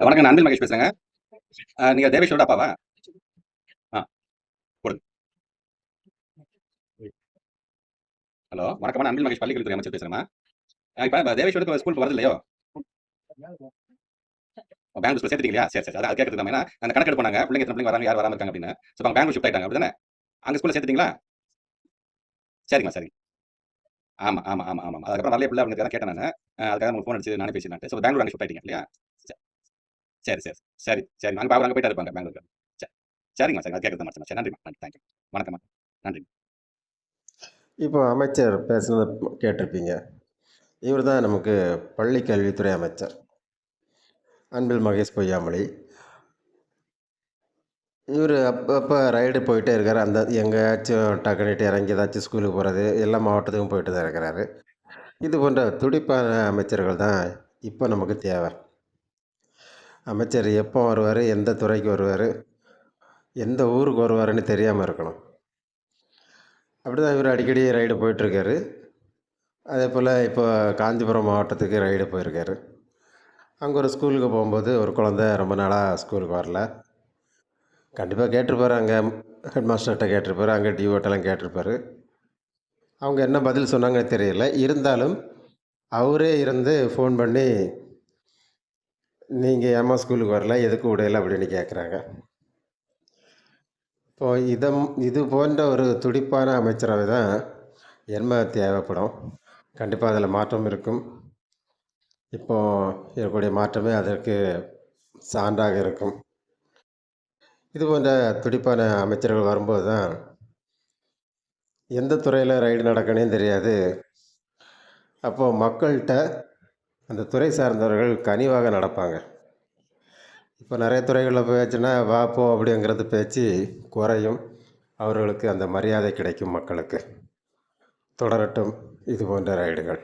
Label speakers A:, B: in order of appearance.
A: வணக்கம் நான் அன்பில் மகேஷ் பேசுறேங்க. நீங்க தேவேஷோட அப்பாவா? ஆ கொடுங்க ஹலோ வணக்கம் அன்பில் மகேஷ் பள்ளிக்கல்வித்துறை அமைச்சர் பேசுறேம்மா. அஹ், இப்ப தேவேஷோட ஸ்கூலுக்கு வருது இல்லையோ? பெங்களூர் ஸ்கூல் சரி சரி அது கேட்கறது ஏன்னா அந்த கணக்கு எடுத்து போனாங்க பிள்ளைங்க எத்தனை பிள்ளைங்க வராங்க யார் வராம இருக்காங்க அப்படின்னு. ஸோ அவங்க பெங்களூர் ஷிஃப்ட் ஆயிட்டாங்க அப்படிதானே? அங்க ஸ்கூல்ல சேர்த்துட்டீங்களா? சரிங்கம்மா சரிங்க ஆமா ஆமா ஆமா ஆமா அதுக்கப்புறம் நிறைய பிள்ளை அவங்க கேட்டேன் நான். அதுக்காக உங்களுக்கு ஃபோன் அடிச்சு நானே பேசினேன் ஸோ பெங்களூர் அங்கே ஷிஃப்ட் ஆயிட்டீங்க இல்லையா? சரி சரி. சரி சரி. அங்கே அங்கே போயிட்டு இருப்பாங்க பெங்களூருக்கு சரி சரிங்கம்மா சரி. அது கேட்குறது மட்டும் சரி நன்றிம்மா. நன்றி தேங்க்யூ வணக்கம்மா. நன்றி
B: இப்போ அமைச்சர் பேசுனதை கேட்டிருப்பீங்க. இவர் தான் நமக்கு பள்ளி கல்வித்துறை அமைச்சர். அன்பில் மகேஷ் பொய்யாமொழி. இவர் அப்போ அப்போ ரைடு போயிட்டே இருக்கார். அந்த எங்கேயாச்சும் டக்குனிட்டு இறங்கி ஏதாச்சும் ஸ்கூலுக்கு போகிறது எல்லா மாவட்டத்துக்கும் போயிட்டு தான் இருக்கிறாரு. இது போன்ற துடிப்பான அமைச்சர்கள் தான் இப்போ நமக்கு தேவை. அமைச்சர் எப்போ வருவார் எந்த துறைக்கு வருவார் எந்த ஊருக்கு வருவாருன்னு தெரியாமல் இருக்கணும். அப்படி தான் இவர் அடிக்கடி ரைடு போயிட்டுருக்காரு. அதே போல் இப்போ காஞ்சிபுரம் மாவட்டத்துக்கு ரைடு போயிருக்காரு. அங்கே ஒரு ஸ்கூலுக்கு போகும்போது ஒரு குழந்த ரொம்ப நாளாக ஸ்கூலுக்கு வரல. கண்டிப்பாக கேட்டிருப்பார் அங்கே ஹெட் மாஸ்டர்கிட்ட கேட்டிருப்பார் அங்கே டிஓட்டெல்லாம் கேட்டிருப்பார். அவங்க என்ன பதில் சொன்னாங்கன்னு தெரியல. இருந்தாலும் அவரே இருந்து ஃபோன் பண்ணி நீங்கள் ஏமா ஸ்கூலுக்கு வரல? எதுக்கு விடையில அப்படின்னு கேட்குறாங்க இப்போ இதம் இது போன்ற ஒரு துடிப்பான அமைச்சரவை தான் என்ம தேவைப்படும். கண்டிப்பாக அதில் மாற்றம் இருக்கும். இப்போ இருக்கக்கூடிய மாற்றமே அதற்கு சான்றாக இருக்கும். இது போன்ற துடிப்பான அமைச்சர்கள் வரும்போது தான் எந்த துறையில் ரைடு நடக்கணும் தெரியாது. அப்போது மக்கள்கிட்ட அந்த துறை சார்ந்தவர்கள் கனிவாக நடப்பாங்க. இப்போ நிறைய துறைகளில் போயாச்சுன்னா வா போ அப்படிங்கிறது பேச்சு குறையும். அவர்களுக்கு அந்த மரியாதை கிடைக்கும் மக்களுக்கு. தொடரட்டும். இது போன்ற ரைடுகள்.